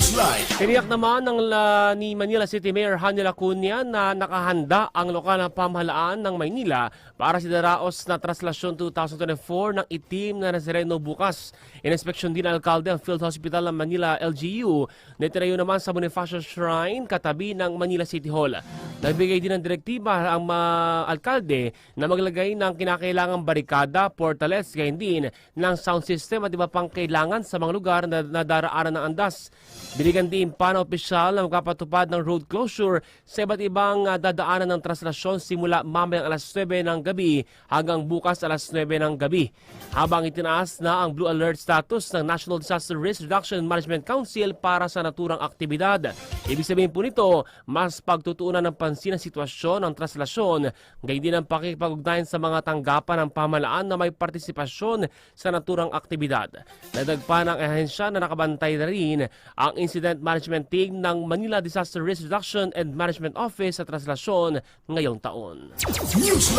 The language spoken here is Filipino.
Newsline. Tiniyak naman ng la, ni Manila City Mayor Hanel Acuna na nakahanda ang lokal na pamahalaan ng Maynila para sa daraos na traslasyon 2024 ng itim na Nazareno bukas. Inspeksyon din ng alkalde ang Field Hospital ng Manila LGU na itinayo naman sa Bonifacio Shrine katabi ng Manila City Hall. Nagbigay din ng direktiba ang mga alkalde na maglagay ng kinakailangang barikada, portales, gayon din ng sound system at iba pang kailangan sa mga lugar na nadaraanan ng andas. Binigyan din pa opisyal na magpapatupad ng road closure sa iba't ibang ah, dadaanan ng traslasyon simula mamayang alas 9 ng gabi hanggang bukas alas 9 ng gabi. Habang itinaas na ang blue alert status ng National Disaster Risk Reduction Management Council para sa naturang aktibidad. Ibig sabihin po nito, mas pagtutuunan ng pansin ang sitwasyon ng traslasyon, gayon din ang pakikipag-ugnayan sa mga tanggapan ng pamahalaan na may partisipasyon sa naturang aktibidad. Nadagpa pa ng ahensya na nakabantay na rin ang Incident Management Team ng Manila Disaster Risk Reduction and Management Office sa traslasyon ngayong taon.